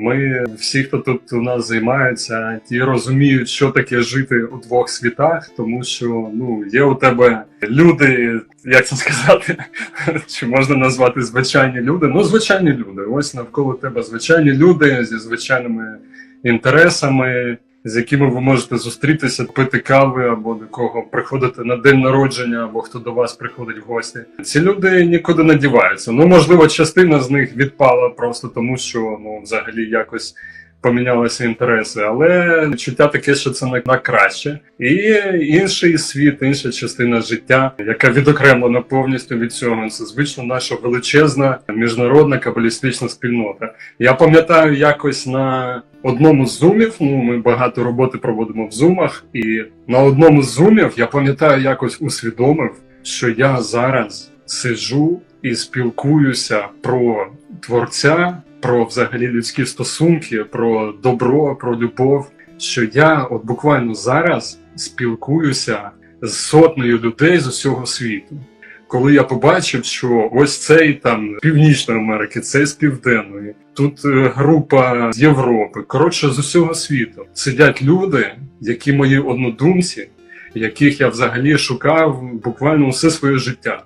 Ми всі, хто тут у нас займається, ті розуміють, що таке жити у двох світах, тому що ну є у тебе люди, як це сказати, чи можна назвати звичайні люди? Ну, звичайні люди. Ось навколо тебе звичайні люди зі звичайними інтересами. З якими ви можете зустрітися, пити кави або до кого приходити на день народження, або хто до вас приходить в гості. Ці люди нікуди не діваються. Ну можливо, частина з них відпала просто тому, що ну взагалі якось помінялися інтереси, але відчуття таке, що це на, краще. І інший світ, інша частина життя, яка відокремлена повністю від цього. Це звично наша величезна міжнародна кабалістична спільнота. Я пам'ятаю якось на одному з зумів. Ну ми багато роботи проводимо в зумах, і на одному з зумів я пам'ятаю, якось усвідомив, що я зараз сиджу і спілкуюся про творця, про взагалі людські стосунки, про добро, про любов. Що я от буквально зараз спілкуюся з сотнею людей з усього світу. Коли я побачив, що ось цей там Північної Америки, цей з Південної, тут е, група з Європи, коротше, з усього світу сидять люди, які мої однодумці, яких я взагалі шукав буквально усе своє життя.